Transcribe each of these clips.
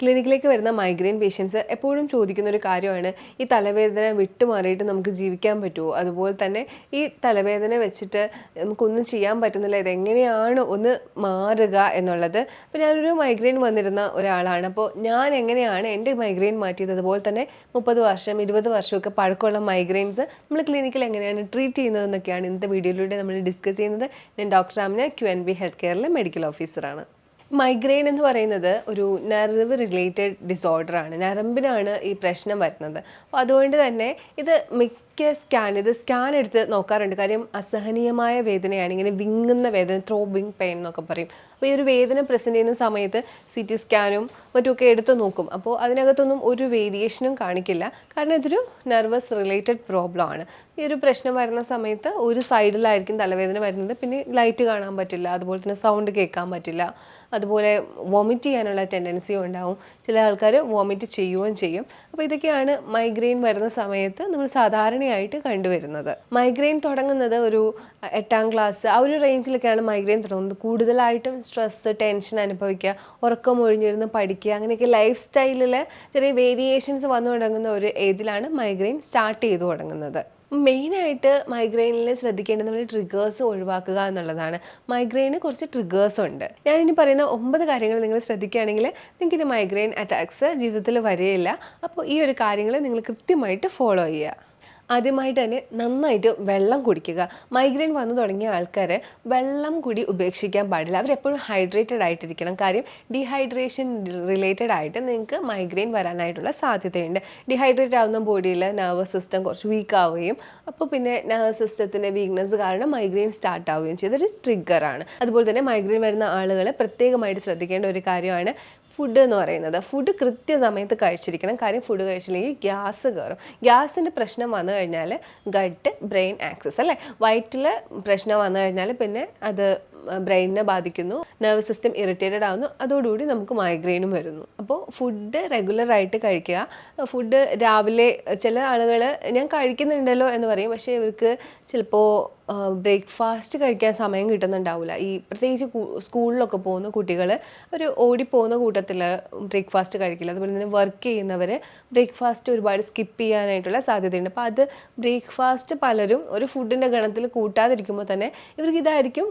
ക്ലിനിക്കിലേക്ക് വരുന്ന migraine patients എപ്പോഴും ചോദിക്കുന്ന ഒരു കാര്യമാണ് ഈ തലവേദന വിട്ടുമാറിയിട്ട് നമുക്ക് ജീവിക്കാൻ പറ്റുമോ? അതുപോലെ തന്നെ ഈ തലവേദന വെച്ചിട്ട് നമുക്കൊന്നും ചെയ്യാൻ പറ്റുന്നില്ല ഇതെങ്ങനെയാണ് ഒന്ന് മാറുക എന്നുള്ളത്. അപ്പോൾ ഞാനൊരു മൈഗ്രെയിൻ വന്നിരുന്ന ഒരാളാണ്. അപ്പോൾ ഞാൻ എങ്ങനെയാണ് എന്റെ മൈഗ്രെയിൻ മാറ്റിയത്? അതുപോലെ തന്നെ മുപ്പത് വർഷം ഇരുപത് വർഷമൊക്കെ പഴക്കമുള്ള മൈഗ്രെയിൻസ് നമ്മൾ ക്ലിനിക്കിൽ എങ്ങനെയാണ് ട്രീറ്റ് ചെയ്യുന്നതെന്നൊക്കെയാണ് ഇന്നത്തെ വീഡിയോയിലൂടെ നമ്മൾ ഡിസ്കസ് ചെയ്യുന്നത്. ഞാൻ doctor Amina Q N B health കെയറിലെ medical ഓഫീസറാണ്. മൈഗ്രെയിൻ എന്ന് പറയുന്നത് ഒരു നെർവ് റിലേറ്റഡ് ഡിസോർഡർ ആണ്. നരമ്പിനാണ് ഈ പ്രശ്നം വരുന്നത്. അപ്പോൾ അതുകൊണ്ട് തന്നെ ഇത് മിക്ക സ്കാൻ ഇത് സ്കാൻ എടുത്ത് നോക്കാറുണ്ട്. കാര്യം അസഹനീയമായ വേദനയാണ്. ഇങ്ങനെ വിങ്ങുന്ന വേദന ത്രോബിങ് പെയിൻ എന്നൊക്കെ പറയും. അപ്പോൾ ഈ ഒരു വേദന പ്രസന്റ് ചെയ്യുന്ന സമയത്ത് സി ടി സ്കാനും മറ്റുമൊക്കെ എടുത്ത് നോക്കും. അപ്പോൾ അതിനകത്തൊന്നും ഒരു വേരിയേഷനും കാണിക്കില്ല. കാരണം ഇതൊരു നെർവസ് റിലേറ്റഡ് പ്രോബ്ലം ആണ്. ഈ ഒരു പ്രശ്നം വരുന്ന സമയത്ത് ഒരു സൈഡിലായിരിക്കും തലവേദന വരുന്നത്. പിന്നെ ലൈറ്റ് കാണാൻ പറ്റില്ല. അതുപോലെ തന്നെ സൗണ്ട് കേൾക്കാൻ പറ്റില്ല. അതുപോലെ വോമിറ്റ് ചെയ്യാനുള്ള ടെൻഡൻസിയും ഉണ്ടാവും. ചില ആൾക്കാർ വോമിറ്റ് ചെയ്യുകയും ചെയ്യും. അപ്പോൾ ഇതൊക്കെയാണ് മൈഗ്രെയിൻ വരുന്ന സമയത്ത് നമ്മൾ സാധാരണയായിട്ട് കണ്ടുവരുന്നത്. മൈഗ്രെയിൻ തുടങ്ങുന്നത് ഒരു എട്ടാം ക്ലാസ് ആ ഒരു റേഞ്ചിലൊക്കെയാണ് മൈഗ്രെയിൻ തുടങ്ങുന്നത്. കൂടുതലായിട്ടും സ്ട്രെസ്സ് ടെൻഷൻ അനുഭവിക്കുക ഉറക്കം ഒഴിഞ്ഞിരുന്ന് പഠിക്കുക അങ്ങനെയൊക്കെ ലൈഫ് സ്റ്റൈലിൽ ചെറിയ വേരിയേഷൻസ് വന്നു തുടങ്ങുന്ന ഒരു ഏജിലാണ് മൈഗ്രെയിൻ സ്റ്റാർട്ട് ചെയ്തു തുടങ്ങുന്നത്. മെയിനായിട്ട് മൈഗ്രെയിനിൽ ശ്രദ്ധിക്കേണ്ടത് നമ്മൾ ട്രിഗേഴ്സ് ഒഴിവാക്കുക എന്നുള്ളതാണ്. മൈഗ്രെയിന് കുറച്ച് ട്രിഗേഴ്സ് ഉണ്ട്. ഞാനിനി പറയുന്ന ഒമ്പത് കാര്യങ്ങൾ നിങ്ങൾ ശ്രദ്ധിക്കുകയാണെങ്കിൽ നിങ്ങൾക്ക് ഇനി മൈഗ്രെയിൻ അറ്റാക്സ് ജീവിതത്തിൽ വരികയില്ല. അപ്പോൾ ഈ ഒരു കാര്യങ്ങൾ നിങ്ങൾ കൃത്യമായിട്ട് ഫോളോ ചെയ്യുക. ആദ്യമായിട്ട് തന്നെ നന്നായിട്ട് വെള്ളം കുടിക്കുക. മൈഗ്രെയിൻ വന്നു തുടങ്ങിയ ആൾക്കാർ വെള്ളം കൂടി ഉപേക്ഷിക്കാൻ പാടില്ല. അവരെപ്പോഴും ഹൈഡ്രേറ്റഡ് ആയിട്ടിരിക്കണം. കാര്യം ഡീഹൈഡ്രേഷൻ റിലേറ്റഡ് ആയിട്ട് നിങ്ങൾക്ക് മൈഗ്രെയിൻ വരാനായിട്ടുള്ള സാധ്യതയുണ്ട്. ഡീഹൈഡ്രേറ്റ് ആവുന്ന ബോഡിയിൽ നെർവസ് സിസ്റ്റം കുറച്ച് വീക്ക് ആവുകയും അപ്പോൾ പിന്നെ നെർവസ് സിസ്റ്റത്തിന്റെ വീക്ക്നെസ് കാരണം മൈഗ്രെയിൻ സ്റ്റാർട്ട് ആവുകയും ചെയ്തൊരു ട്രിഗറാണ് അതുപോലെ തന്നെ മൈഗ്രെയിൻ വരുന്ന ആളുകൾ പ്രത്യേകമായിട്ട് ശ്രദ്ധിക്കേണ്ട ഒരു കാര്യമാണ് ഫുഡ് എന്ന് പറയുന്നത്. ഫുഡ് കൃത്യസമയത്ത് കഴിച്ചിരിക്കണം. കാര്യം ഫുഡ് കഴിച്ചില്ലെങ്കിൽ ഗ്യാസ് കയറും ഗ്യാസിന്റെ പ്രശ്നം വന്നു കഴിഞ്ഞാൽ ഗട്ട് ബ്രെയിൻ ആക്സസ് അല്ലേ? വയറ്റിൽ പ്രശ്നം വന്നു കഴിഞ്ഞാൽ പിന്നെ അത് ബ്രെയിനിനെ ബാധിക്കുന്നു നെർവസ് സിസ്റ്റം ഇറിറ്റേറ്റഡ് ആവുന്നു അതോടുകൂടി നമുക്ക് മൈഗ്രെയിനും വരുന്നു. അപ്പോൾ ഫുഡ് റെഗുലറായിട്ട് കഴിക്കുക. ഫുഡ് രാവിലെ ചില ആളുകൾ ഞാൻ കഴിക്കുന്നുണ്ടല്ലോ എന്ന് പറയും. പക്ഷേ ഇവർക്ക് ചിലപ്പോൾ ബ്രേക്ക്ഫാസ്റ്റ് കഴിക്കാൻ സമയം കിട്ടുന്നുണ്ടാവില്ല ഈ പ്രത്യേകിച്ച് സ്കൂളിലൊക്കെ പോകുന്ന കുട്ടികൾ അവർ ഓടിപ്പോകുന്ന കൂട്ടത്തിൽ ബ്രേക്ക്ഫാസ്റ്റ് കഴിക്കില്ല. അതുപോലെ തന്നെ വർക്ക് ചെയ്യുന്നവർ ബ്രേക്ക്ഫാസ്റ്റ് ഒരുപാട് സ്കിപ്പ് ചെയ്യാനായിട്ടുള്ള സാധ്യതയുണ്ട്. അപ്പോൾ അത് ബ്രേക്ക്ഫാസ്റ്റ് പലരും ഒരു ഫുഡിന്റെ ഗണത്തിൽ കൂട്ടാതിരിക്കുമ്പോൾ തന്നെ ഇവർക്ക് ഇതായിരിക്കും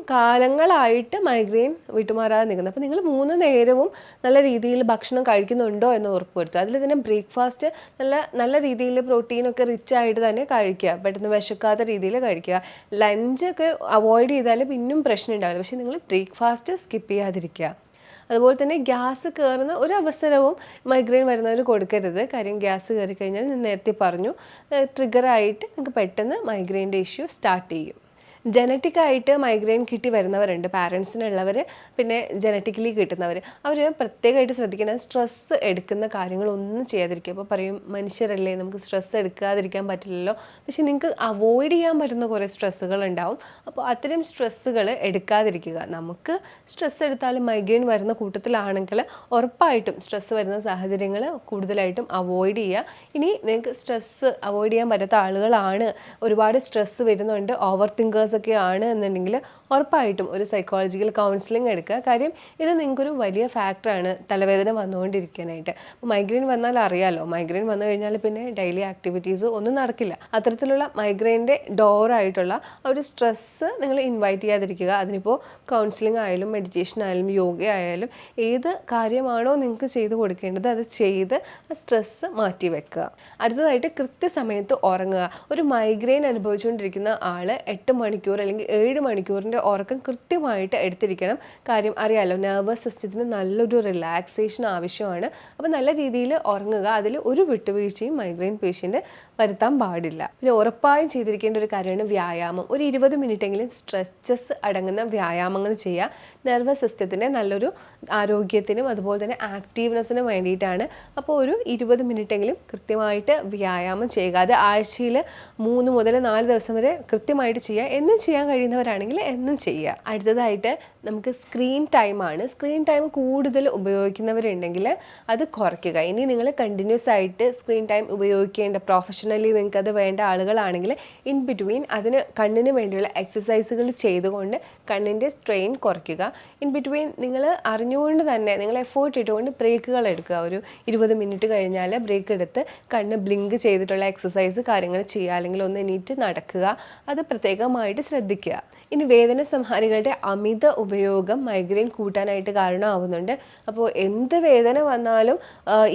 കാലങ്ങളായിട്ട് മൈഗ്രെയിൻ വിട്ടുമാറാതെ നിൽക്കുന്നത് അപ്പോൾ നിങ്ങൾ മൂന്ന് നേരവും നല്ല രീതിയിൽ ഭക്ഷണം കഴിക്കുന്നുണ്ടോ എന്ന് ഉറപ്പുവരുത്തുക. അതിൽ തന്നെ ബ്രേക്ക്ഫാസ്റ്റ് നല്ല നല്ല രീതിയിൽ പ്രോട്ടീനൊക്കെ റിച്ച് ആയിട്ട് തന്നെ കഴിക്കുക. പെട്ടെന്ന് വിശക്കാത്ത രീതിയിൽ കഴിക്കുക. ലഞ്ചൊക്കെ അവോയ്ഡ് ചെയ്താൽ പിന്നും പ്രശ്നം ഉണ്ടാവില്ല. പക്ഷേ നിങ്ങൾ ബ്രേക്ക്ഫാസ്റ്റ് സ്കിപ്പ് ചെയ്യാതിരിക്കുക. അതുപോലെ തന്നെ ഗ്യാസ് കയറുന്ന ഒരു അവസരവും മൈഗ്രെയിൻ വരുന്നവർ കൊടുക്കരുത്. കാര്യം ഗ്യാസ് കയറി കഴിഞ്ഞാൽ ഞാൻ നേരത്തെ പറഞ്ഞു ട്രിഗറായിട്ട് നിങ്ങൾക്ക് പെട്ടെന്ന് മൈഗ്രെയിന്റെ ഇഷ്യൂ സ്റ്റാർട്ട് ചെയ്യും. ജനറ്റിക് ആയിട്ട് മൈഗ്രെയിൻ കിട്ടി വരുന്നവരുണ്ട് പാരൻസിനുള്ളവർ പിന്നെ ജനറ്റിക്കലി കിട്ടുന്നവർ അവർ പ്രത്യേകമായിട്ട് ശ്രദ്ധിക്കണം സ്ട്രെസ്സ് എടുക്കുന്ന കാര്യങ്ങളൊന്നും ചെയ്യാതിരിക്കുക. അപ്പോൾ പറയും മനുഷ്യരല്ലേ നമുക്ക് സ്ട്രെസ്സ് എടുക്കാതിരിക്കാൻ പറ്റില്ലല്ലോ. പക്ഷേ നിങ്ങൾക്ക് അവോയ്ഡ് ചെയ്യാൻ പറ്റുന്ന കുറേ സ്ട്രെസ്സുകൾ ഉണ്ടാവും. അപ്പോൾ അത്തരം സ്ട്രെസ്സുകൾ എടുക്കാതിരിക്കുക. നമുക്ക് സ്ട്രെസ്സ് എടുത്താലും മൈഗ്രെയിൻ വരുന്ന കൂട്ടത്തിലാണെങ്കിൽ ഉറപ്പായിട്ടും സ്ട്രെസ്സ് വരുന്ന സാഹചര്യങ്ങൾ കൂടുതലായിട്ടും അവോയ്ഡ് ചെയ്യുക. ഇനി നിങ്ങൾക്ക് സ്ട്രെസ്സ് അവോയ്ഡ് ചെയ്യാൻ പറ്റാത്ത ആളുകളാണ്. ഒരുപാട് സ്ട്രെസ്സ് വരുന്നുണ്ട് ഓവർ തിങ്കേഴ്സ് ഒക്കെ ആണ് എന്നുണ്ടെങ്കിൽ ഉറപ്പായിട്ടും ഒരു സൈക്കോളജിക്കൽ കൗൺസിലിംഗ് എടുക്കുക. കാര്യം ഇത് നിങ്ങൾക്കൊരു വലിയ ഫാക്ടറാണ് തലവേദന വന്നുകൊണ്ടിരിക്കാനായിട്ട്. മൈഗ്രെയിൻ വന്നാൽ അറിയാമല്ലോ മൈഗ്രെയിൻ വന്നു കഴിഞ്ഞാൽ പിന്നെ ഡെയിലി ആക്ടിവിറ്റീസ് ഒന്നും നടക്കില്ല. അത്തരത്തിലുള്ള മൈഗ്രെയിന്റെ ഡോറായിട്ടുള്ള ഒരു സ്ട്രെസ്സ് നിങ്ങൾ ഇൻവൈറ്റ് ചെയ്യാതിരിക്കുക. അതിനിപ്പോൾ കൗൺസിലിംഗ് ആയാലും മെഡിറ്റേഷൻ ആയാലും യോഗ ആയാലും ഏത് കാര്യമാണോ നിങ്ങൾക്ക് ചെയ്ത് കൊടുക്കേണ്ടത് അത് ചെയ്ത് സ്ട്രെസ്സ് മാറ്റി വെക്കുക. അടുത്തതായിട്ട് കൃത്യസമയത്ത് ഉറങ്ങുക. ഒരു മൈഗ്രെയിൻ അനുഭവിച്ചുകൊണ്ടിരിക്കുന്ന ആൾ എട്ട് മണിക്കൂർ അല്ലെങ്കിൽ ഏഴ് മണിക്കൂറിന്റെ ഉറക്കം കൃത്യമായിട്ട് എടുത്തിരിക്കണം. കാര്യം അറിയാലോ നെർവസ് സിസ്റ്റത്തിന് നല്ലൊരു റിലാക്സേഷൻ ആവശ്യമാണ്. അപ്പോൾ നല്ല രീതിയിൽ ഉറങ്ങുക അതിൽ ഒരു വിട്ടുവീഴ്ചയും മൈഗ്രെയിൻ പേഷ്യന്റ് വരുത്താൻ പാടില്ല. പിന്നെ ഉറപ്പായും ചെയ്തിരിക്കേണ്ട ഒരു കാര്യമാണ് വ്യായാമം. ഒരു ഇരുപത് മിനിറ്റെങ്കിലും സ്ട്രെച്ചസ് അടങ്ങുന്ന വ്യായാമങ്ങൾ ചെയ്യുക. നെർവസ് സിസ്റ്റത്തിന്റെ നല്ലൊരു ആരോഗ്യത്തിനും അതുപോലെ തന്നെ ആക്റ്റീവ്നെസ്സിനും വേണ്ടിയിട്ടാണ്. അപ്പോൾ ഒരു ഇരുപത് മിനിറ്റെങ്കിലും കൃത്യമായിട്ട് വ്യായാമം ചെയ്യുക. അത് ആഴ്ചയിൽ മൂന്ന് മുതൽ നാല് ദിവസം വരെ കൃത്യമായിട്ട് ചെയ്യുക എന്ന് എന്നും ചെയ്യാൻ കഴിയുന്നവരാണെങ്കിൽ എന്നും ചെയ്യുക. അടുത്തതായിട്ട് നമുക്ക് സ്ക്രീൻ ടൈമാണ് സ്ക്രീൻ ടൈം കൂടുതൽ ഉപയോഗിക്കുന്നവരുണ്ടെങ്കിൽ അത് കുറയ്ക്കുക. ഇനി നിങ്ങൾ കണ്ടിന്യൂസ് ആയിട്ട് സ്ക്രീൻ ടൈം ഉപയോഗിക്കേണ്ട പ്രൊഫഷണലി നിങ്ങൾക്ക് അത് വേണ്ട ആളുകളാണെങ്കിൽ ഇൻ ബിറ്റ്വീൻ അതിന് കണ്ണിന് വേണ്ടിയുള്ള എക്സസൈസുകൾ ചെയ്തുകൊണ്ട് കണ്ണിന്റെ സ്ട്രെയിൻ കുറയ്ക്കുക. ഇൻ ബിറ്റ്വീൻ നിങ്ങൾ അറിഞ്ഞുകൊണ്ട് തന്നെ നിങ്ങൾ എഫേർട്ട് ഇട്ടുകൊണ്ട് ബ്രേക്കുകൾ എടുക്കുക. ഒരു ഇരുപത് മിനിറ്റ് കഴിഞ്ഞാൽ ബ്രേക്ക് എടുത്ത് കണ്ണ് ബ്ലിങ്ക് ചെയ്തിട്ടുള്ള എക്സസൈസ് കാര്യങ്ങൾ ചെയ്യുക. അല്ലെങ്കിൽ ഒന്ന് എണീറ്റ് നടക്കുക. അത് പ്രത്യേകമായിട്ട് ശ്രദ്ധിക്കുക. ഇനി വേദന സംഹാരികളുടെ അമിത ഉപയോഗം മൈഗ്രെയിൻ കൂട്ടാനായിട്ട് കാരണമാവുന്നുണ്ട്. അപ്പോൾ എന്ത് വേദന വന്നാലും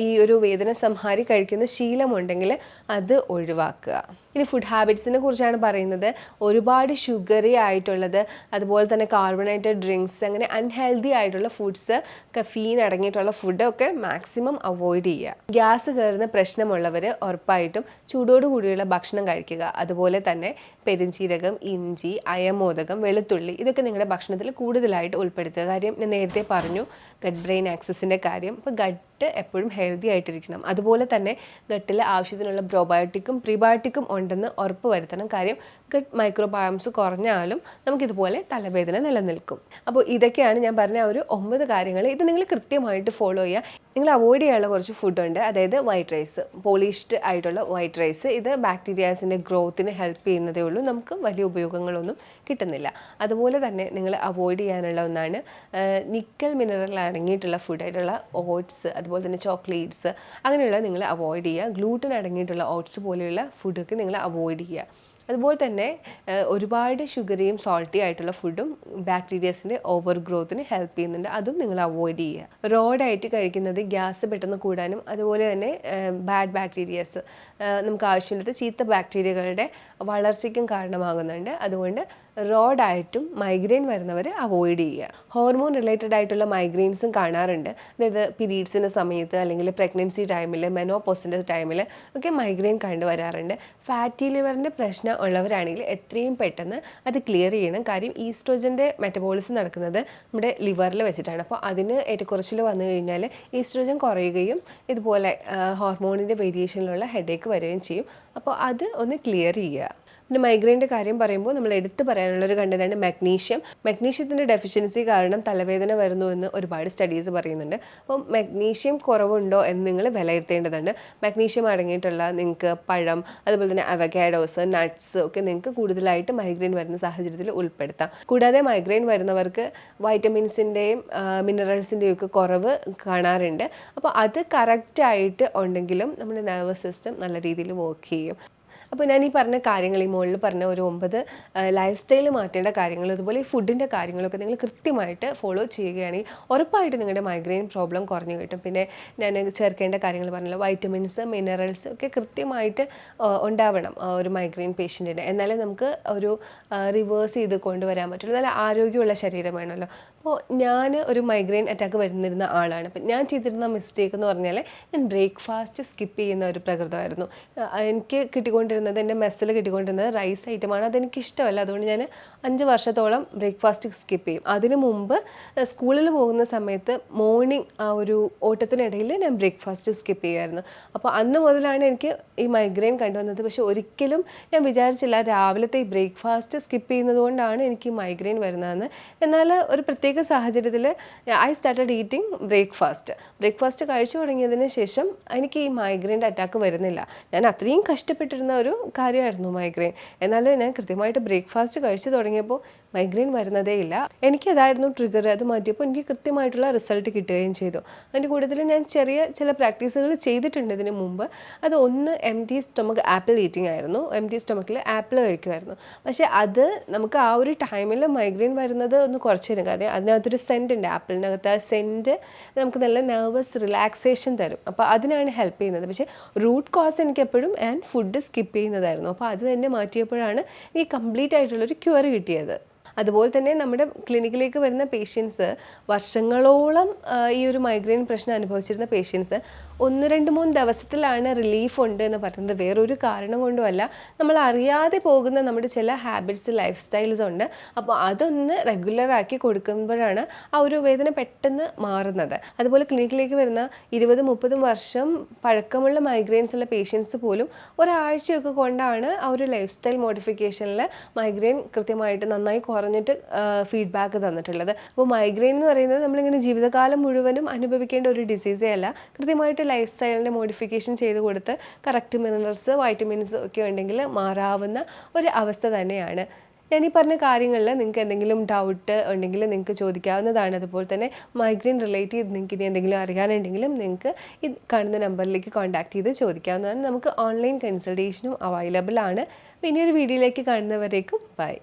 ഈ ഒരു വേദന സംഹാരി കഴിക്കുന്ന ശീലമുണ്ടെങ്കിൽ അത് ഒഴിവാക്കുക. ഇനി ഫുഡ് ഹാബിറ്റ്സിനെ കുറിച്ചാണ് പറയുന്നത്. ഒരുപാട് ഷുഗറി ആയിട്ടുള്ളത് അതുപോലെ തന്നെ കാർബണേറ്റഡ് ഡ്രിങ്ക്സ് അങ്ങനെ അൺഹെൽത്തി ആയിട്ടുള്ള ഫുഡ്സ് കഫീൻ അടങ്ങിയിട്ടുള്ള ഫുഡൊക്കെ മാക്സിമം അവോയ്ഡ് ചെയ്യുക. ഗ്യാസ് കയറുന്ന പ്രശ്നമുള്ളവർ ഉറപ്പായിട്ടും ചൂടോട് കൂടിയുള്ള ഭക്ഷണം കഴിക്കുക. അതുപോലെ തന്നെ പെരിഞ്ചീരകം ഇഞ്ചി അയമോദകം വെളുത്തുള്ളി ഇതൊക്കെ നിങ്ങളുടെ ഭക്ഷണത്തിൽ കൂടുതലായിട്ട് ഉൾപ്പെടുത്തുക. കാര്യം ഞാൻ നേരത്തെ പറഞ്ഞു ഗഡ് ബ്രെയിൻ ആക്സസിന്റെ കാര്യം. അപ്പോൾ ഗട്ട് എപ്പോഴും ഹെൽത്തി ആയിട്ടിരിക്കണം. അതുപോലെ തന്നെ ഗട്ടിൽ ആവശ്യത്തിനുള്ള പ്രോബയോട്ടിക്കും പ്രീബയോട്ടിക്കും ഉണ്ടെന്ന് ഉറപ്പ് വരുത്തണം. കാര്യം ഗട്ട് മൈക്രോബയോംസ് കുറഞ്ഞാലും നമുക്കിതുപോലെ തലവേദന നിലനിൽക്കും. അപ്പോൾ ഇതൊക്കെയാണ് ഞാൻ പറഞ്ഞ ഒരു ഒമ്പത് കാര്യങ്ങൾ. ഇത് നിങ്ങൾ കൃത്യമായിട്ട് ഫോളോ ചെയ്യുക. നിങ്ങൾ അവോയ്ഡ് ചെയ്യാനുള്ള കുറച്ച് ഫുഡുണ്ട് അതായത് വൈറ്റ് റൈസ് പോളിഷ്ഡ് ആയിട്ടുള്ള വൈറ്റ് റൈസ് ഇത് ബാക്ടീരിയാസിന്റെ ഗ്രോത്തിന് ഹെൽപ്പ് ചെയ്യുന്നതേ ഉള്ളൂ. നമുക്ക് വലിയ ഉപയോഗങ്ങളൊന്നും കിട്ടുന്നില്ല. അതുപോലെ തന്നെ നിങ്ങൾ അവോയ്ഡ് ചെയ്യാനുള്ള ഒന്നാണ് നിക്കൽ മിനറൽ അടങ്ങിയിട്ടുള്ള ഫുഡായിട്ടുള്ള ഓട്സ് അതുപോലെ തന്നെ ചോക്ലേറ്റ്സ് അങ്ങനെയുള്ള നിങ്ങൾ അവോയ്ഡ് ചെയ്യുക. ഗ്ലൂട്ടൻ അടങ്ങിയിട്ടുള്ള ഓട്സ് പോലെയുള്ള ഫുഡൊക്കെ നിങ്ങൾ അവോയ്ഡ് ചെയ്യുക. അതുപോലെ തന്നെ ഒരുപാട് ഷുഗറിയും സോൾട്ടി ആയിട്ടുള്ള ഫുഡും ബാക്ടീരിയസിന്റെ ഓവർ ഗ്രോത്തിന് ഹെൽപ്പ് ചെയ്യുന്നുണ്ട്. അതും നിങ്ങൾ അവോയ്ഡ് ചെയ്യുക. റോ ഡയറ്റ് കഴിക്കുന്നത് ഗ്യാസ് പെട്ടെന്ന് കൂടാനും അതുപോലെ തന്നെ ബാഡ് ബാക്ടീരിയസ് നമുക്ക് ആവശ്യമില്ലാത്ത ചീത്ത ബാക്ടീരിയകളുടെ വളർച്ചയ്ക്കും കാരണമാകുന്നുണ്ട്. അതുകൊണ്ട് റോ ഡയറ്റും മൈഗ്രെയിൻ വരുന്നവർ അവോയ്ഡ് ചെയ്യുക. ഹോർമോൺ റിലേറ്റഡ് ആയിട്ടുള്ള മൈഗ്രെയിൻസും കാണാറുണ്ട്. അതായത് പീരീഡ്സിന്റെ സമയത്ത് അല്ലെങ്കിൽ പ്രഗ്നൻസി ടൈമിൽ മെനോപോസിന്റെ ടൈമിൽ ഒക്കെ മൈഗ്രെയിൻ കണ്ടുവരാറുണ്ട്. ഫാറ്റി ലിവറിന്റെ പ്രശ്നം ഉള്ളവരാണെങ്കിൽ എത്രയും പെട്ടെന്ന് അത് ക്ലിയർ ചെയ്യണം. കാര്യം ഈസ്ട്രോജന്റെ മെറ്റബോളിസം നടക്കുന്നത് നമ്മുടെ ലിവറിൽ വെച്ചിട്ടാണ്. അപ്പോൾ അതിന് ഏറ്റക്കുറച്ചിൽ വന്നു കഴിഞ്ഞാൽ ഈസ്ട്രോജൻ കുറയുകയും ഇതുപോലെ ഹോർമോണിന്റെ വേരിയേഷനിലുള്ള ഹെഡേക്ക് വരികയും ചെയ്യും. അപ്പോൾ അത് ഒന്ന് ക്ലിയർ ചെയ്യുക. പിന്നെ മൈഗ്രെയിന്റെ കാര്യം പറയുമ്പോൾ നമ്മൾ എടുത്തു പറയാനുള്ളൊരു കണ്ടതാണ് മഗ്നീഷ്യം മഗ്നീഷ്യത്തിന്റെ ഡെഫിഷ്യൻസി കാരണം തലവേദന വരുന്നു എന്ന് ഒരുപാട് സ്റ്റഡീസ് പറയുന്നുണ്ട്. അപ്പോൾ മഗ്നീഷ്യം കുറവുണ്ടോ എന്ന് നിങ്ങൾ വിലയിരുത്തേണ്ടതുണ്ട്. മഗ്നീഷ്യം അടങ്ങിയിട്ടുള്ള നിങ്ങൾക്ക് പഴം അതുപോലെ തന്നെ അവഗാഡോസ് നട്ട്സ് ഒക്കെ നിങ്ങൾക്ക് കൂടുതലായിട്ട് മൈഗ്രെയിൻ വരുന്ന സാഹചര്യത്തിൽ ഉൾപ്പെടുത്താം. കൂടാതെ മൈഗ്രെയിൻ വരുന്നവർക്ക് വൈറ്റമിൻസിന്റെയും മിനറൽസിന്റെയും ഒക്കെ കുറവ് കാണാറുണ്ട്. അപ്പോൾ അത് കറക്റ്റായിട്ട് ഉണ്ടെങ്കിലും നമ്മുടെ നെർവസ് സിസ്റ്റം നല്ല രീതിയിൽ വർക്ക് ചെയ്യും. അപ്പോൾ ഞാൻ ഈ പറഞ്ഞ കാര്യങ്ങൾ ഈ മുകളിൽ പറഞ്ഞ ഒരു ഒമ്പത് ലൈഫ് സ്റ്റൈൽ മാറ്റേണ്ട കാര്യങ്ങൾ അതുപോലെ ഈ ഫുഡിന്റെ കാര്യങ്ങളൊക്കെ നിങ്ങൾ കൃത്യമായിട്ട് ഫോളോ ചെയ്യുകയാണെങ്കിൽ ഉറപ്പായിട്ട് നിങ്ങളുടെ മൈഗ്രെയിൻ പ്രോബ്ലം കുറഞ്ഞു കിട്ടും. പിന്നെ ഞാൻ ചേർക്കേണ്ട കാര്യങ്ങൾ പറഞ്ഞല്ലോ വൈറ്റമിൻസ് മിനറൽസ് ഒക്കെ കൃത്യമായിട്ട് ഉണ്ടാവണം ഒരു മൈഗ്രെയിൻ പേഷ്യന്റിന് എന്നാലേ നമുക്ക് ഒരു റിവേഴ്സ് ചെയ്ത് കൊണ്ടുവരാൻ പറ്റുള്ളൂ. നല്ല ആരോഗ്യമുള്ള ശരീരം വേണമല്ലോ. അപ്പോൾ ഞാൻ ഒരു മൈഗ്രെയിൻ അറ്റാക്ക് വരുന്നിരുന്ന ആളാണ്. അപ്പം ഞാൻ ചെയ്തിരുന്ന മിസ്റ്റേക്ക് എന്ന് പറഞ്ഞാൽ ഞാൻ ബ്രേക്ക്ഫാസ്റ്റ് സ്കിപ്പ് ചെയ്യുന്ന ഒരു പ്രകൃതമായിരുന്നു. എനിക്ക് എനിക്ക് കിട്ടിക്കൊണ്ടിരുന്നത് എന്റെ മെസ്സിൽ കിട്ടിക്കൊണ്ടിരുന്നത് റൈസ് ഐറ്റമാണ് അതെനിക്ക് ഇഷ്ടമല്ല അതുകൊണ്ട് ഞാൻ അഞ്ച് വർഷത്തോളം ബ്രേക്ക്ഫാസ്റ്റ് സ്കിപ്പ് ചെയ്യും. അതിനു മുമ്പ് സ്കൂളിൽ പോകുന്ന സമയത്ത് മോർണിംഗ് ആ ഒരു ഓട്ടത്തിനിടയിൽ ഞാൻ ബ്രേക്ക്ഫാസ്റ്റ് സ്കിപ്പ് ചെയ്യുമായിരുന്നു. അപ്പോൾ അന്ന് മുതലാണ് എനിക്ക് ഈ മൈഗ്രെയിൻ കണ്ടുവന്നത്. പക്ഷെ ഒരിക്കലും ഞാൻ വിചാരിച്ചില്ല രാവിലത്തെ ഈ ബ്രേക്ക്ഫാസ്റ്റ് സ്കിപ്പ് ചെയ്യുന്നത് കൊണ്ടാണ് എനിക്ക് മൈഗ്രെയിൻ വരുന്നതെന്ന്. എന്നാൽ ഒരു പ്രത്യേക സാഹചര്യത്തിൽ I started eating breakfast breakfast കഴിച്ചു തുടങ്ങിയതിന് ശേഷം എനിക്ക് ഈ മൈഗ്രെയിന്റെ അറ്റാക്ക് വരുന്നില്ല. ഞാൻ അത്രയും കഷ്ടപ്പെട്ടിരുന്ന ഒരു കാര്യമായിരുന്നു മൈഗ്രെയിൻ എന്നാൽ ഞാൻ കൃത്യമായിട്ട് ബ്രേക്ക്ഫാസ്റ്റ് കഴിച്ചു തുടങ്ങിയപ്പോൾ മൈഗ്രെയിൻ വരുന്നതേ ഇല്ല എനിക്കതായിരുന്നു ട്രിഗർ അത് മാറ്റിയപ്പോൾ എനിക്ക് കൃത്യമായിട്ടുള്ള റിസൾട്ട് കിട്ടുകയും ചെയ്തു. അതിന്റെ കൂടുതൽ ഞാൻ ചെറിയ ചില പ്രാക്ടീസുകൾ ചെയ്തിട്ടുണ്ട് ഇതിന് മുമ്പ്. അത് ഒന്ന് empty stomach apple eating ആയിരുന്നു. എം ടി സ്റ്റൊമക്കിൽ ആപ്പിൾ കഴിക്കുമായിരുന്നു. പക്ഷേ അത് നമുക്ക് ആ ഒരു ടൈമിൽ മൈഗ്രെയിൻ വരുന്നത് ഒന്ന് കുറച്ച് തരും. കാരണം അതിനകത്തൊരു സെന്റ് ഉണ്ട്. ആപ്പിളിനകത്ത് ആ സെന്റ് നമുക്ക് നല്ല നെർവസ് റിലാക്സേഷൻ തരും. അപ്പോൾ അതിനാണ് ഹെൽപ്പ് ചെയ്യുന്നത്. പക്ഷേ റൂട്ട് കോസ് എനിക്ക് എപ്പോഴും ഞാൻ ഫുഡ് സ്കിപ്പ് ചെയ്യുന്നതായിരുന്നു. അപ്പോൾ അത് തന്നെ മാറ്റിയപ്പോഴാണ് എനിക്ക് കംപ്ലീറ്റ് ആയിട്ടുള്ളൊരു ക്യൂർ കിട്ടിയത്. അതുപോലെ തന്നെ നമ്മുടെ ക്ലിനിക്കിലേക്ക് വരുന്ന പേഷ്യൻസ് വർഷങ്ങളോളം ഈ ഒരു മൈഗ്രെയിൻ പ്രശ്നം അനുഭവിച്ചിരുന്ന പേഷ്യൻസ് ഒന്ന് രണ്ട് മൂന്ന് ദിവസത്തിലാണ് റിലീഫ് ഉണ്ട് എന്ന് പറയുന്നത്. വേറൊരു കാരണം കൊണ്ടുമല്ല. നമ്മൾ അറിയാതെ പോകുന്ന നമ്മുടെ ചില ഹാബിറ്റ്സ് ലൈഫ് സ്റ്റൈൽസ് ഉണ്ട്. അപ്പോൾ അതൊന്ന് റെഗുലറാക്കി കൊടുക്കുമ്പോഴാണ് ആ ഒരു വേദന പെട്ടെന്ന് മാറുന്നത്. അതുപോലെ ക്ലിനിക്കിലേക്ക് വരുന്ന ഇരുപത് മുപ്പതും വർഷം പഴക്കമുള്ള മൈഗ്രെയിൻസ് ഉള്ള പേഷ്യൻസ് പോലും ഒരാഴ്ചയൊക്കെ കൊണ്ടാണ് ആ ഒരു ലൈഫ് സ്റ്റൈൽ മോഡിഫിക്കേഷനിൽ മൈഗ്രെയിൻ കൃത്യമായിട്ട് നന്നായി കുറഞ്ഞിട്ട് ഫീഡ്ബാക്ക് തന്നിട്ടുള്ളത്. അപ്പോൾ മൈഗ്രെയിൻ എന്ന് പറയുന്നത് നമ്മളിങ്ങനെ ജീവിതകാലം മുഴുവനും അനുഭവിക്കേണ്ട ഒരു ഡിസീസേ അല്ല. കൃത്യമായിട്ട് ലൈഫ് സ്റ്റൈലിന്റെ മോഡിഫിക്കേഷൻ ചെയ്ത് കൊടുത്ത് കറക്റ്റ് മിനറൽസ് വൈറ്റമിൻസ് ഒക്കെ ഉണ്ടെങ്കിൽ മാറാവുന്ന ഒരു അവസ്ഥ തന്നെയാണ്. ഞാൻ ഈ പറഞ്ഞ കാര്യങ്ങളിൽ നിങ്ങൾക്ക് എന്തെങ്കിലും ഡൗട്ട് ഉണ്ടെങ്കിൽ നിങ്ങൾക്ക് ചോദിക്കാവുന്നതാണ്. അതുപോലെ തന്നെ മൈഗ്രെയിൻ റിലേറ്റ് ചെയ്ത് നിങ്ങൾക്ക് ഇനി എന്തെങ്കിലും അറിയാനുണ്ടെങ്കിലും നിങ്ങൾക്ക് ഈ കാണുന്ന നമ്പറിലേക്ക് കോൺടാക്ട് ചെയ്ത് ചോദിക്കാവുന്നതാണ്. നമുക്ക് ഓൺലൈൻ കൺസൾട്ടേഷനും അവൈലബിൾ ആണ്. പിന്നെ ഇനിയൊരു വീഡിയോയിലേക്ക് കാണുന്നവരേക്കും ബൈ